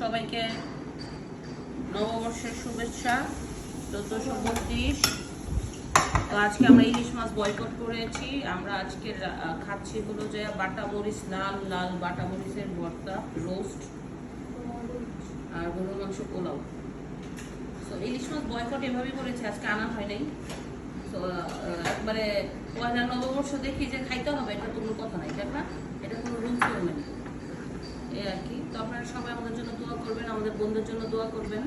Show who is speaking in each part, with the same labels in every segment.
Speaker 1: সবাইকে নববর্ষের শুভেচ্ছা চোদ্দোশো বত্রিশ তো আজকে আমরা ইলিশ মাছ বয়কট করেছি। আমরা আজকে খাচ্ছি হলো যে বাটা মরিচ, লাল লাল বাটা মরিচের ভর্তা রোস্ট আর গরুর মাংস পোলাও। তো ইলিশ মাছ বয়কট এভাবেই করেছি। আজকে আনা হয় নাই। তো একবারে পয়লা নববর্ষ দেখি যে খাইতে হবে, এটা কোনো কথা নাই তাই না এটা কোনো রুলসও নেই এই আর কি। তো আপনারা সবাই আমাদের জন্য দোয়া করবেন আমাদের বন্ধুদের জন্য দোয়া করবেন।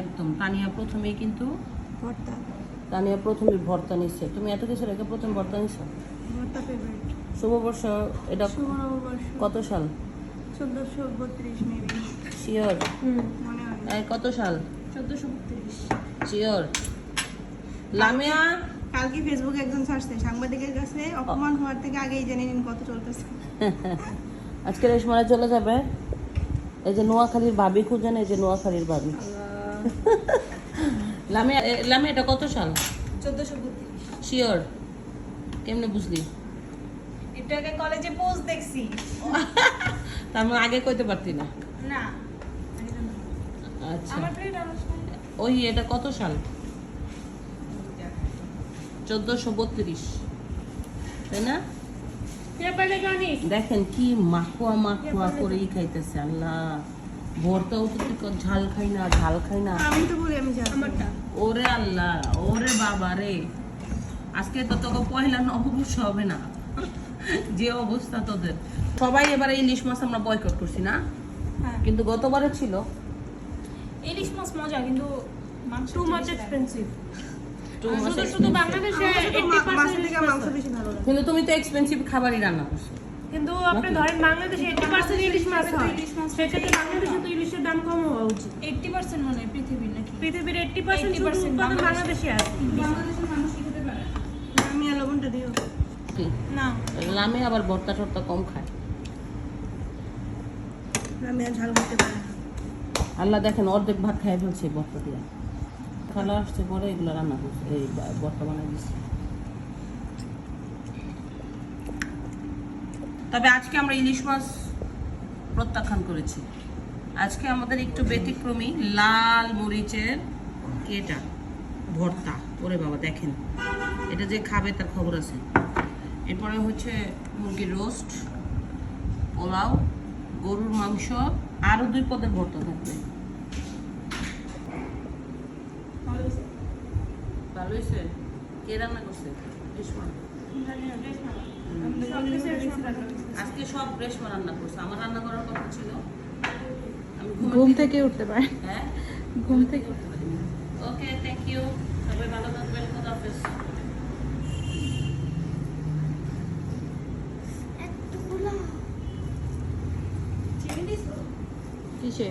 Speaker 1: একদম। তানিয়া প্রথমেই কিন্তু
Speaker 2: ভর্তা।
Speaker 1: তানিয়া প্রথমে ভর্তা নিচ্ছে তুমি এত কিছু রেখে প্রথম ভর্তা নিচ্ছ
Speaker 2: ভর্তা ফেভারিট
Speaker 1: শুভবর্ষ এটা
Speaker 2: শুভ নববর্ষ
Speaker 1: কত সাল?
Speaker 2: চোদ্দোশো বত্রিশ মেবি
Speaker 1: শিওর
Speaker 2: হুম
Speaker 1: কত সাল?
Speaker 2: চোদ্দোশো বত্রিশ।
Speaker 1: শিওর লামিয়া?
Speaker 2: কালকে ফেসবুকে একজন ছাড়ছে সাংবাদিকের কাছে অপমান হওয়ার থেকে আগেই জেনে নিন কত চলতেছে।
Speaker 1: আজকে রেশমারা চলে যাবে। এই যে নোয়াখালীর ভাবি খুঁজেন এই যে নোয়াখালীর ভাবি লামিয়া এ, লামিয়া এটা কত সাল?
Speaker 2: চোদ্দোশো
Speaker 1: শিওর কেমনে বুঝলি?
Speaker 2: এটাকে কলেজে পোস্ট দেখছি।
Speaker 1: তার মানে আগে কইতে পারতি না।
Speaker 2: না
Speaker 1: আচ্ছা। ওই এটা কত সাল? চোদ্দশো বত্রিশ। তাই না? দেখেন কি মাখোয়া মাখোয়া করেই খাইতেছে আল্লাহ। ভোরটাও তো তুই ঝাল খাই না ঝাল খাই না।
Speaker 2: আমি তো বলি আমি
Speaker 1: ওরে আল্লাহ ওরে বাবা রে। আজকে তো তোকে পয়লা হবে না। যে অবস্থা তোদের। সবাই এবারে ইলিশ মাছ আমরা বয়কট করছি না?
Speaker 2: হ্যাঁ।
Speaker 1: কিন্তু গতবারে ছিল।
Speaker 3: ইলিশ মাছ মজা কিন্তু মাংস
Speaker 2: টু মাচ এক্সপেন্সিভ
Speaker 1: কিন্তু তুমি তো এক্সপেন্সিভ খাবারই রান্না করছ।
Speaker 3: কিন্তু আপনি ধরেন বাংলাদেশে এইটি পার্সেন্ট ইলিশ মাছ হয়। সেক্ষেত্রে বাংলাদেশে তো ইলিশের দাম কম হওয়া উচিত।
Speaker 4: এইটটি পার্সেন্ট মনে পৃথিবীর নাকি?
Speaker 3: পৃথিবীর
Speaker 4: 80%
Speaker 3: উৎপাদন
Speaker 4: বাংলাদেশে।
Speaker 3: বাংলাদেশে আছে।
Speaker 4: বাংলাদেশের মানুষ খেতে পারে?
Speaker 2: আমি লবণটা দিও।
Speaker 3: না।
Speaker 1: লামে আবার ভর্তা টর্তা কম খায়।
Speaker 2: আমি ঝাল করতে পারি
Speaker 1: আল্লাহ দেখেন অর্ধেক ভাত খাই ফেলছে ভর্তা দিয়ে। খালা আসছে পরে এগুলো রান্না করছে, এই বা- ভর্তা বানাই দিচ্ছে। তবে আজকে আমরা ইলিশ মাছ প্রত্যাখ্যান করেছি। আজকে আমাদের একটু ব্যতিক্রমী লাল মরিচের এটা, ভর্তা। ওরে বাবা, দেখেন। এটা যে খাবে তার খবর আছে। এরপরে হচ্ছে মুরগির রোস্ট, পোলাও, গরুর মাংস, আরও দুই পদের ভর্তা থাকবে। ভালো হয়েছে কে রান্না করছে রেশমা আজকে সব রেশমা রান্না করছে আমার রান্না করার কথা ছিল
Speaker 4: ঘুম থেকে উঠতে পারে
Speaker 1: হ্যাঁ
Speaker 4: ঘুম থেকে
Speaker 1: ওকে থ্যাংক ইউ সবাই ভালো থাকবেন খোদা হাফেজ
Speaker 4: কিসে